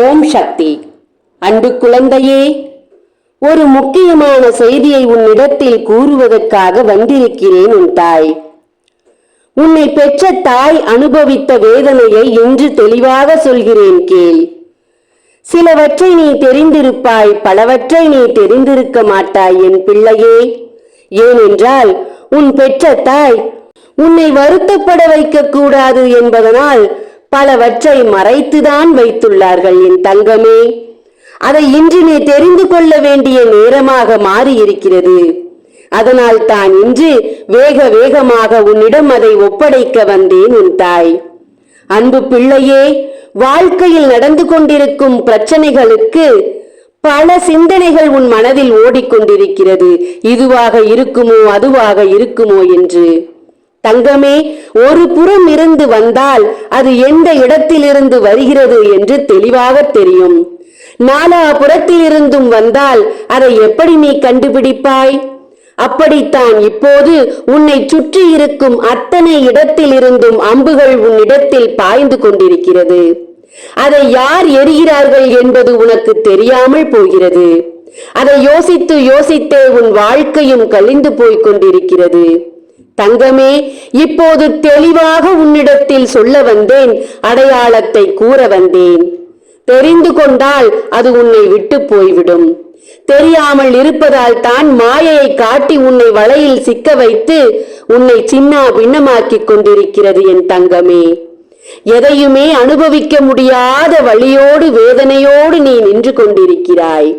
ஓம் சக்தி. அன்பு குழந்தையே ஒரு முக்கியமான செய்தியை உன்னிடத்தில் கூறுவதற்காக வந்திருக்கிறேன் உன் தாய். உன்னை பெற்ற தாய் அனுபவித்த வேதனையை இன்று தெளிவாக சொல்கிறேன் கேள். சிலவற்றை நீ தெரிந்திருப்பாய் பலவற்றை நீ தெரிந்திருக்க மாட்டாய் என் பிள்ளையே. ஏனென்றால் உன் பெற்ற தாய் உன்னை வருத்தப்பட வைக்க கூடாது என்பதனால் பலவற்றை மறைத்துதான் வைத்துள்ளார்கள் என் தங்கமே. அதை இன்று நீ தெரிந்து கொள்ள வேண்டிய நேரமாக மாறியிருக்கிறது. அதனால் தான் இன்று வேக வேகமாக உன்னிடம் அதை ஒப்படைக்க வந்தேன் உன் தாய். அன்பு பிள்ளையே வாழ்க்கையில் நடந்து கொண்டிருக்கும் பிரச்சனைகளுக்கு பல சிந்தனைகள் உன் மனதில் ஓடிக்கொண்டிருக்கிறது. இதுவாக இருக்குமோ அதுவாக இருக்குமோ என்று. தங்கமே ஒரு புறம் இருந்து வந்தால் அது எந்த இடத்திலிருந்து வருகிறது என்று தெளிவாக தெரியும். நாலா புறத்திலிருந்தும் வந்தால் அதை எப்படி நீ கண்டுபிடிப்பாய்? அப்படித்தான் இப்போது உன்னை சுற்றி இருக்கும் அத்தனை இடத்திலிருந்தும் அம்புகள் உன்னிடத்தில் பாய்ந்து கொண்டிருக்கிறது. அதை யார் எரிகிறார்கள் என்பது உனக்கு தெரியாமல் போகிறது. அதை யோசித்து யோசித்தே உன் வாழ்க்கையும் கழிந்து போய்க் கொண்டிருக்கிறது. தங்கமே இப்போது தெளிவாக உன்னிடத்தில் சொல்ல வந்தேன் அடையாளத்தை கூற வந்தேன். தெரிந்து கொண்டால் அது உன்னை விட்டு போய்விடும். தெரியாமல் இருப்பதால் தான் மாயையை காட்டி உன்னை வலையில் சிக்க வைத்து உன்னை சின்னா பின்னமாக்கிக் கொண்டிருக்கிறது என் தங்கமே. எதையுமே அனுபவிக்க முடியாத வழியோடு வேதனையோடு நீ நின்று கொண்டிருக்கிறாய்.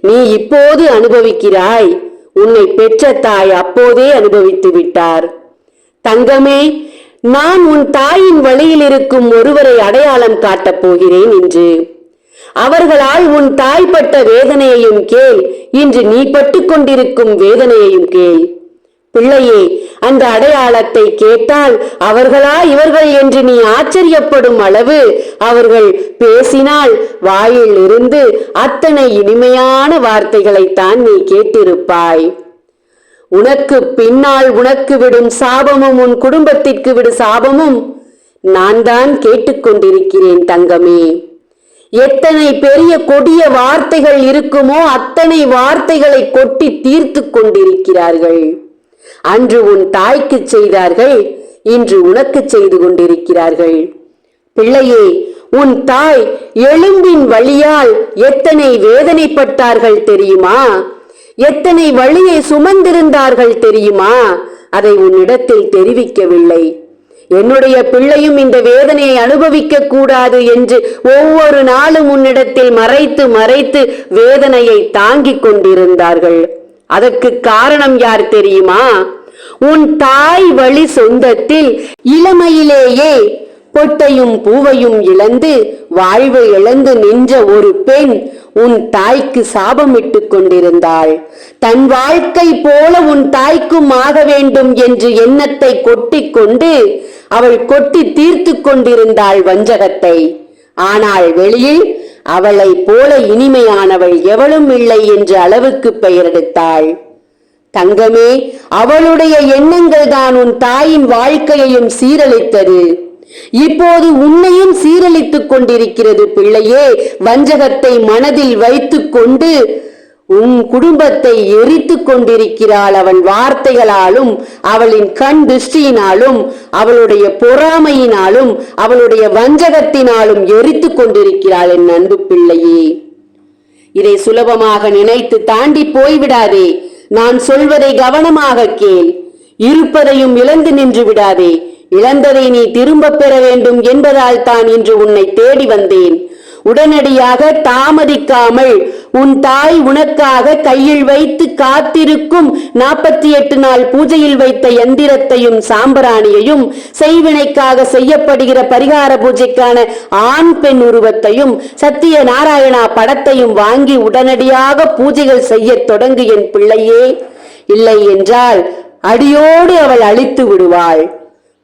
நீ இப்போது அனுபவிக்கிறாய். உன்னை பெற்ற தாய் அப்போதே அனுபவித்து விட்டார். தங்கமே நான் உன் தாயின் வழியில் இருக்கும் ஒருவரை அடையாளம் காட்டப் போகிறேன் என்று. அவர்களால் உன் தாய் பட்ட வேதனையையும் கேள். இன்று நீ பட்டுக் கொண்டிருக்கும் வேதனையையும் கேள். பிள்ளையே அந்த அடையாளத்தை கேட்டால் அவர்களா இவர்கள் என்று நீ ஆச்சரியப்படும் அளவு? அவர்கள் பேசினால் வாயில் இருந்து அத்தனை இனிமையான வார்த்தைகளைத்தான் நீ கேட்டிருப்பாய். உனக்கு பின்னால் உனக்கு விடும் சாபமும் உன் குடும்பத்திற்கு விடு சாபமும் நான் தான் கேட்டுக்கொண்டிருக்கிறேன் தங்கமே. எத்தனை பெரிய கொடிய வார்த்தைகள் இருக்குமோ அத்தனை வார்த்தைகளை கொட்டி தீர்த்து கொண்டிருக்கிறார்கள். அன்று உன் தாய்க்கு செய்தார்கள் இன்று உனக்கு செய்து கொண்டிருக்கிறார்கள். பிள்ளையே உன் தாய் எலும்பின் வழியால் எத்தனை வேதனைப்பட்டார்கள் தெரியுமா? எத்தனை வழியை சுமந்திருந்தார்கள் தெரியுமா? அதை உன்னிடத்தில் தெரிவிக்கவில்லை. என்னுடைய பிள்ளையும் இந்த வேதனையை அனுபவிக்க கூடாது என்று ஒவ்வொரு நாளும் உன்னிடத்தில் மறைத்து மறைத்து வேதனையை தாங்கிக் கொண்டிருந்தார்கள். அதற்கு காரணம் யார் தெரியுமா? உன் தாய் வழி சொந்தத்தில் இளமையிலேயே பொட்டையும் பூவையும் இழந்து வாழ்வை இழந்து நின்ற ஒரு பெண் உன் தாய்க்கு சாபமிட்டு கொண்டிருந்தாள். தன் வாழ்க்கை போல உன் தாய்க்கும் ஆக வேண்டும் என்று எண்ணத்தை கொட்டிக் கொண்டு அவள் கொட்டி தீர்த்து கொண்டிருந்தாள் வஞ்சகத்தை. ஆனால் வெளியில் அவளை போல இனிமையானவள் எவளும் இல்லை என்ற அளவுக்கு பெயரெடுத்தாள் தங்கமே அவளுடைய எண்ணங்கள் தான் உன் தாயின் வாழ்க்கையையும் சீரழித்தது. இப்போது உன்னையும் சீரழித்துக் கொண்டிருக்கிறது பிள்ளையே. வஞ்சகத்தை மனதில் வைத்துக் கொண்டு உன் குடும்பத்தை எரித்து கொண்டிருக்கிறாள் அவள் வார்த்தைகளாலும் அவளின் கண் திருஷ்டியினாலும் அவளுடைய பொறாமையினாலும் அவளுடைய வஞ்சகத்தினாலும் எரித்து கொண்டிருக்கிறாள் என் அன்பு பிள்ளையே. இதை சுலபமாக நினைத்து தாண்டி போய்விடாதே. நான் சொல்வதை கவனமாக கேள். இருப்பதையும் இழந்து நின்று விடாதே. இழந்ததை நீ திரும்பப் பெற வேண்டும் என்பதால் தான் இன்று உன்னை தேடி வந்தேன். உடனடியாக தாமதிக்காமல் உன் தாய் உனக்காக கையில் வைத்து காத்திருக்கும் நாற்பத்தி எட்டு நாள் பூஜையில் வைத்த எந்திரத்தையும் சாம்பிராணியையும் செய்வினைக்காக செய்யப்படுகிற பரிகார பூஜைக்கான ஆண் பெண் உருவத்தையும் சத்திய நாராயணா படத்தையும் வாங்கி உடனடியாக பூஜைகள் செய்ய தொடங்கு என் பிள்ளையே. இல்லை என்றால் அடியோடு அவள் அழித்து விடுவாள்.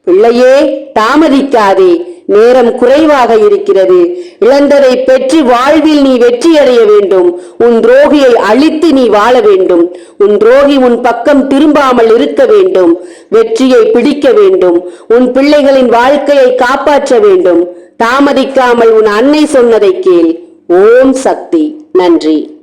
பிள்ளையே தாமதிக்காதே. நேரம் குறைவாக இருக்கிறது. இழந்ததை பெற்று வாழ்வில் நீ வெற்றியடைய வேண்டும். உன் துரோகியை அழித்து நீ வாழ வேண்டும். உன் துரோகி உன் பக்கம் திரும்பாமல் இருக்க வேண்டும். வெற்றியை பிடிக்க வேண்டும். உன் பிள்ளைகளின் வாழ்க்கையை காப்பாற்ற வேண்டும். தாமதிக்காமல் உன் அன்னை சொன்னதை கேள். ஓம் சக்தி. நன்றி.